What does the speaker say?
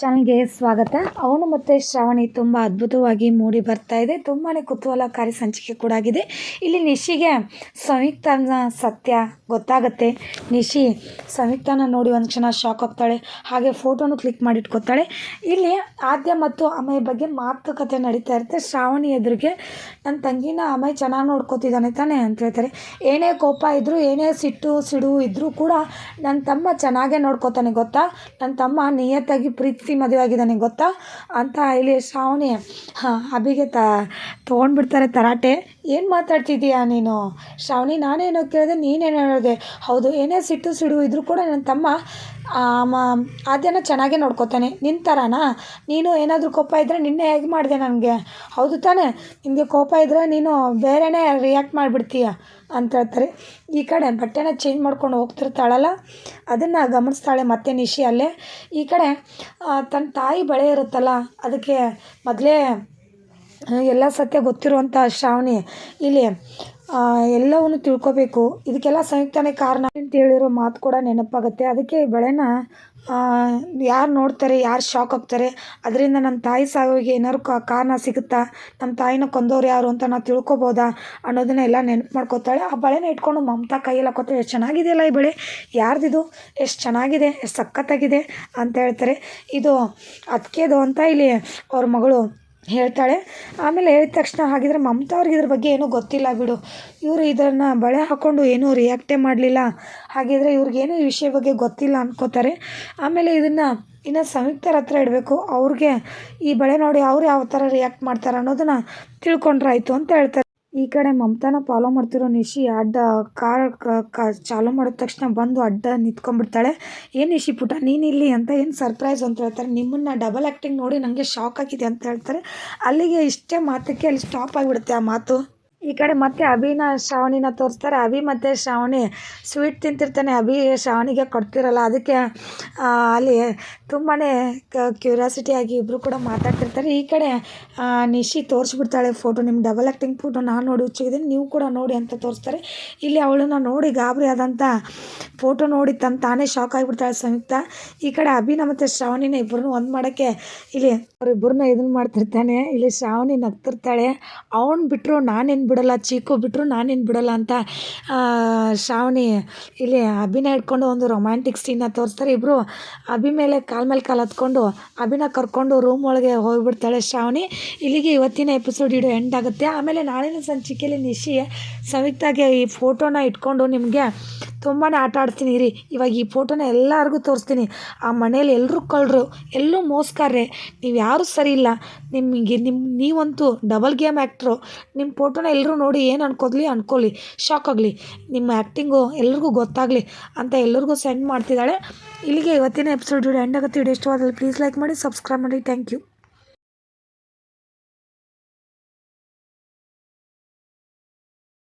ಚಾನಲ್ಗೆ ಸ್ವಾಗತ. ಅವನು ಮತ್ತು ಶ್ರಾವಣಿ ತುಂಬ ಅದ್ಭುತವಾಗಿ ಮೂಡಿ ಬರ್ತಾ ಇದೆ. ತುಂಬಾ ಕುತೂಹಲಕಾರಿ ಸಂಚಿಕೆ ಕೂಡ ಆಗಿದೆ. ಇಲ್ಲಿ ನಿಶಿಗೆ ಸಂಯುಕ್ತನ ಸತ್ಯ ಗೊತ್ತಾಗುತ್ತೆ. ನಿಶಿ ಸಂಯುಕ್ತನ ನೋಡಿ ಒಂದು ಕ್ಷಣ ಶಾಕ್ ಆಗ್ತಾಳೆ. ಹಾಗೆ ಫೋಟೋನು ಕ್ಲಿಕ್ ಮಾಡಿ ಇಟ್ಕೊತಾಳೆ ಇಲ್ಲಿ ಆದ್ಯ ಮತ್ತು ಅಮ್ಮಯ ಬಗ್ಗೆ ಮಾತುಕತೆ ನಡೀತಾ ಇರುತ್ತೆ. ಶ್ರಾವಣಿ ಎದುರಿಗೆ ನನ್ನ ತಂಗಿನ ಅಮಯ ಚೆನ್ನಾಗಿ ನೋಡ್ಕೋತಿದ್ದಾನೆ ತಾನೆ ಅಂತ ಹೇಳ್ತಾರೆ. ಏನೇ ಕೋಪ ಇದ್ದರೂ ಏನೇ ಸಿಟ್ಟು, ಸಿಡು ಇದ್ದರೂ ಕೂಡ ನನ್ನ ತಮ್ಮ ಚೆನ್ನಾಗೇ ನೋಡ್ಕೋತಾನೆ ಗೊತ್ತಾ? ನನ್ನ ತಮ್ಮ ನಿಯತ್ತಾಗಿ ಮದುವೆ ಆಗಿದ್ದಾನೆ ಗೊತ್ತಾ? ಅಂತ ಇಲ್ಲಿ ಶ್ರಾವಣಿ ಅಭಿಗೆ ತ, ತೊಗೊಂಡ್ಬಿಡ್ತಾರೆ ತರಾಟೆ. ಏನು ಮಾತಾಡ್ತಿದ್ದೀಯಾ ನೀನು? ಶ್ರಾವಣಿ ನಾನೇನೋ ಕೇಳಿದೆ, ನೀನೇನು ಹೇಳಿದೆ? ಹೌದು, ಏನೇ ಸಿಟ್ಟು ಸಿಡು ಇದ್ದರೂ ಕೂಡ ನನ್ನ ತಮ್ಮ ಮ ಆದ್ಯನ ಚೆನ್ನಾಗೇ ನೋಡ್ಕೊತಾನೆ. ನಿನ್ನ ಥರನಾ ನೀನು ಏನಾದರೂ ಕೋಪ ಇದ್ದರೆ ನಿನ್ನೆ ಹೇಗೆ ಮಾಡಿದೆ ನನಗೆ? ಹೌದು ತಾನೇ. ನಿನಗೆ ಕೋಪ ಇದ್ದರೆ ನೀನು ಬೇರೆನೇ ರಿಯಾಕ್ಟ್ ಮಾಡಿಬಿಡ್ತೀಯ ಅಂತ ಹೇಳ್ತಾರೆ. ಈ ಕಡೆ ಬಟ್ಟೆನ ಚೇಂಜ್ ಮಾಡ್ಕೊಂಡು ಹೋಗ್ತಿರ್ತಾಳಲ್ಲ, ಅದನ್ನು ಗಮನಿಸ್ತಾಳೆ ಮತ್ತೆ ನಿಶಿ ಅಲ್ಲೇ. ಈ ಕಡೆ ತನ್ನ ತಾಯಿ ಬಳೆ ಇರುತ್ತಲ್ಲ, ಅದಕ್ಕೆ ಮೊದಲೇ ಎಲ್ಲ ಸತ್ಯ ಗೊತ್ತಿರುವಂಥ ಶ್ರಾವಣಿ. ಇಲ್ಲಿ ಎಲ್ಲವನ್ನು ತಿಳ್ಕೊಬೇಕು. ಇದಕ್ಕೆಲ್ಲ ಸಂಯುಕ್ತನೇ ಕಾರಣ ಅಂತ ಹೇಳಿರೋ ಮಾತು ಕೂಡ ನೆನಪಾಗುತ್ತೆ. ಅದಕ್ಕೆ ಬಳೆನ ಯಾರು ನೋಡ್ತಾರೆ, ಯಾರು ಶಾಕ್ ಆಗ್ತಾರೆ, ಅದರಿಂದ ನಮ್ಮ ತಾಯಿ ಸಾವಿಗೆ ಏನಾದ್ರು ಕಾರಣ ಸಿಗುತ್ತಾ? ನಮ್ಮ ತಾಯಿನ ಕೊಂದವ್ರು ಯಾರು ಅಂತ ನಾವು ತಿಳ್ಕೊಬೋದಾ? ಅನ್ನೋದನ್ನ ಎಲ್ಲ ನೆನಪು ಮಾಡ್ಕೋತಾಳೆ. ಆ ಬಳೆನ ಇಟ್ಕೊಂಡು ಮಮತಾ ಕೈಯಲ್ಲಿ ಹಾಕೋತಾರೆ ಎಷ್ಟು ಚೆನ್ನಾಗಿದೆಯಲ್ಲ ಈ ಬಳೆ? ಯಾರ್ದಿದು? ಎಷ್ಟು ಚೆನ್ನಾಗಿದೆ? ಎಷ್ಟು ಸಖತ್ತಾಗಿದೆ ಅಂತ ಹೇಳ್ತಾರೆ. ಇದು ಅದಕ್ಕೆದು ಅಂತ ಇಲ್ಲಿ ಅವ್ರ ಮಗಳು ಹೇಳ್ತಾಳೆ. ಆಮೇಲೆ ಹೇಳಿದ ತಕ್ಷಣ ಹಾಗಿದ್ರೆ ಮಮತಾ ಅವ್ರಿಗೆ ಇದ್ರ ಬಗ್ಗೆ ಏನೂ ಗೊತ್ತಿಲ್ಲ ಬಿಡು. ಇವರು ಇದನ್ನು ಬಳೆ ಹಾಕ್ಕೊಂಡು ಏನೂ ರಿಯಾಕ್ಟೇ ಮಾಡಲಿಲ್ಲ. ಹಾಗಿದ್ರೆ ಇವ್ರಿಗೇನು ಈ ವಿಷಯ ಬಗ್ಗೆ ಗೊತ್ತಿಲ್ಲ ಅಂದ್ಕೋತಾರೆ ಆಮೇಲೆ ಇದನ್ನು ಇನ್ನು ಸಂಯುಕ್ತರ ಹತ್ರ ಇಡಬೇಕು. ಅವ್ರಿಗೆ ಈ ಬಳೆ ನೋಡಿ ಅವ್ರು ಯಾವ ಥರ ರಿಯಾಕ್ಟ್ ಮಾಡ್ತಾರೆ ಅನ್ನೋದನ್ನು ತಿಳ್ಕೊಂಡ್ರಾಯ್ತು ಅಂತ ಹೇಳ್ತಾರೆ. ಈ ಕಡೆ ಮಮತಾನ ಫಾಲೋ ಮಾಡ್ತಿರೋ ನಿಶಿ ಅಡ್ಡ ಕಾರ್ ಚಾಲೂ ಮಾಡಿದ ತಕ್ಷಣ ಬಂದು ಅಡ್ಡ ನಿಂತ್ಕೊಂಡ್ಬಿಡ್ತಾಳೆ. ಏನು ನಿಶಿ ಪುಟ, ನೀನು ಇಲ್ಲಿ ಅಂತ ಏನು ಸರ್ಪ್ರೈಸ್ ಅಂತ ಹೇಳ್ತಾರೆ. ನಿಮ್ಮನ್ನು ಡಬಲ್ ಆ್ಯಕ್ಟಿಂಗ್ ನೋಡಿ ನನಗೆ ಶಾಕ್ ಆಗಿದೆ ಅಂತ ಹೇಳ್ತಾರೆ. ಅಲ್ಲಿಗೆ ಇಷ್ಟೇ ಮಾತಕ್ಕೆ ಅಲ್ಲಿ ಸ್ಟಾಪ್ ಆಗಿಬಿಡುತ್ತೆ ಆ ಮಾತು. ಈ ಕಡೆ ಮತ್ತೆ ಅಭಿನ ಶ್ರಾವಣಿನ ತೋರಿಸ್ತಾರೆ. ಅಭಿ ಮತ್ತು ಶ್ರಾವಣಿ ಸ್ವೀಟ್ ತಿಂತಿರ್ತಾನೆ. ಅಭಿ ಶ್ರಾವಣಿಗೆ ಕೊಡ್ತಿರಲ್ಲ. ಅದಕ್ಕೆ ಅಲ್ಲಿ ತುಂಬಾ ಕ್ಯೂರಿಯಾಸಿಟಿಯಾಗಿ ಇಬ್ಬರು ಕೂಡ ಮಾತಾಡ್ತಿರ್ತಾರೆ. ಈ ಕಡೆ ನಿಶಿ ತೋರಿಸ್ಬಿಡ್ತಾಳೆ ಫೋಟೋ ನಿಮ್ಮ ಡಬಲ್ ಆ್ಯಕ್ಟಿಂಗ್ ಫೋಟೋ ನಾನು ನೋಡಿ ಹುಚ್ಚಿದ್ದೀನಿ ನೀವು ಕೂಡ ನೋಡಿ ಅಂತ ತೋರಿಸ್ತಾರೆ. ಇಲ್ಲಿ ಅವಳನ್ನ ನೋಡಿ ಗಾಬರಿ ಆದಂಥ ಫೋಟೋ ನೋಡಿ ತನ್ನ ತಾನೇ ಶಾಕ್ ಆಗಿಬಿಡ್ತಾಳೆ ಸಂಯುಕ್ತ. ಈ ಕಡೆ ಅಭಿನ ಮತ್ತು ಶ್ರಾವಣಿನ ಇಬ್ಬರನ್ನೂ ಒಂದು ಮಾಡೋಕ್ಕೆ ಇಲ್ಲಿ ಅವರಿಬ್ಬರನ್ನ ಇದನ್ನು ಮಾಡ್ತಿರ್ತಾನೆ. ಇಲ್ಲಿ ಶ್ರಾವಣಿ ನಗ್ತಿರ್ತಾಳೆ. ಅವನು ಬಿಟ್ಟರು ನಾನೇನು ಬಿಡಲ್ಲ, ಚೀಕು ಬಿಟ್ಟರು ನಾನೇನು ಬಿಡಲ್ಲ ಅಂತ ಶ್ರಾವಣಿ ಇಲ್ಲಿ ಅಭಿನ ಹಿಡ್ಕೊಂಡು ಒಂದು ರೊಮ್ಯಾಂಟಿಕ್ ಸೀನ್ನ ತೋರಿಸ್ತಾರೆ. ಇಬ್ಬರು ಅಭಿ ಮೇಲೆ ಕಾಲ ಮೇಲೆ ಕಾಲು ಹತ್ಕೊಂಡು ಅಭಿನ ಕರ್ಕೊಂಡು ರೂಮ್ ಒಳಗೆ ಹೋಗಿಬಿಡ್ತಾಳೆ ಶ್ರಾವಣಿ. ಇಲ್ಲಿಗೆ ಇವತ್ತಿನ ಎಪಿಸೋಡ್ ಇಡೋ ಎಂಡ್ ಆಗುತ್ತೆ. ಆಮೇಲೆ ನಾಳಿನ ಸಂಚಿಕೆಯಲ್ಲಿ ನಿಶಿ ಸಂಯುಕ್ತಾಗೆ ಈ ಫೋಟೋನ ಇಟ್ಕೊಂಡು ನಿಮಗೆ ತುಂಬಾ ಆಟ ಆಡ್ತೀನಿ ರೀ ಇವಾಗ ಈ ಫೋಟೋನ ಎಲ್ಲರಿಗೂ ತೋರಿಸ್ತೀನಿ. ಆ ಮನೇಲಿ ಎಲ್ಲರೂ ಕಳ್ಳರು ಎಲ್ಲೂ ಮೋಸ್ಕಾರ್ರೆ ನೀವು ಯಾರೂ ಸರಿ ಇಲ್ಲ ನಿಮಗೆ ನಿಮ್ಮ ನೀವಂತೂ ಡಬಲ್ ಗೇಮ್ ಆ್ಯಕ್ಟ್ರು ನಿಮ್ಮ ಫೋಟೋನ ಎಲ್ಲರೂ ನೋಡಿ ಏನು ಅನ್ಕೋದ್ಲಿ ಅನ್ಕೊಳ್ಳಿ ಶಾಕ್ ಆಗಲಿ. ನಿಮ್ಮ ಆ್ಯಕ್ಟಿಂಗು ಎಲ್ರಿಗೂ ಗೊತ್ತಾಗಲಿ ಅಂತ ಎಲ್ಲರಿಗೂ ಸೆಂಡ್ ಮಾಡ್ತಿದ್ದಾಳೆ. ಇಲ್ಲಿಗೆ ಇವತ್ತಿನ ಎಪಿಸೋಡ್ ಎಂಡ್ ಆಗುತ್ತೆ. ವಿಡಿಯೋ ಇಷ್ಟವಾದಲ್ಲಿ ಪ್ಲೀಸ್ ಲೈಕ್ ಮಾಡಿ ಸಬ್ಸ್ಕ್ರೈಬ್ ಮಾಡಿ. Thank you